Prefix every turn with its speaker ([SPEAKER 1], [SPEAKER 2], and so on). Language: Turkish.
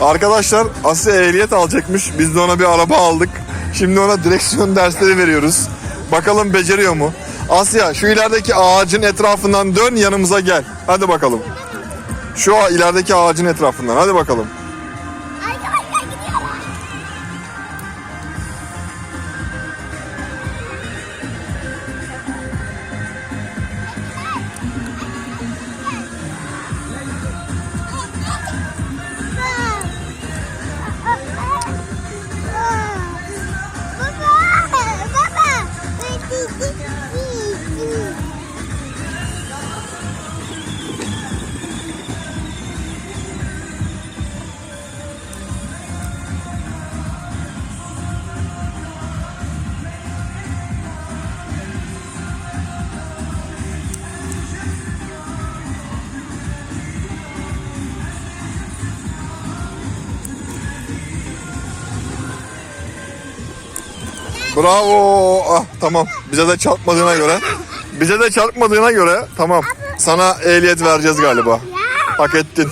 [SPEAKER 1] Arkadaşlar Asya ehliyet alacakmış. Biz de ona bir araba aldık. Şimdi ona direksiyon dersleri veriyoruz. Bakalım beceriyor mu? Asya şu ilerideki ağacın etrafından dön yanımıza gel. Hadi bakalım. Şu ilerideki ağacın etrafından. Hadi bakalım. Bravo. Ah tamam. Bize de çarpmadığına göre. Bize de çarpmadığına göre tamam. Sana ehliyet vereceğiz galiba. Hak ettin.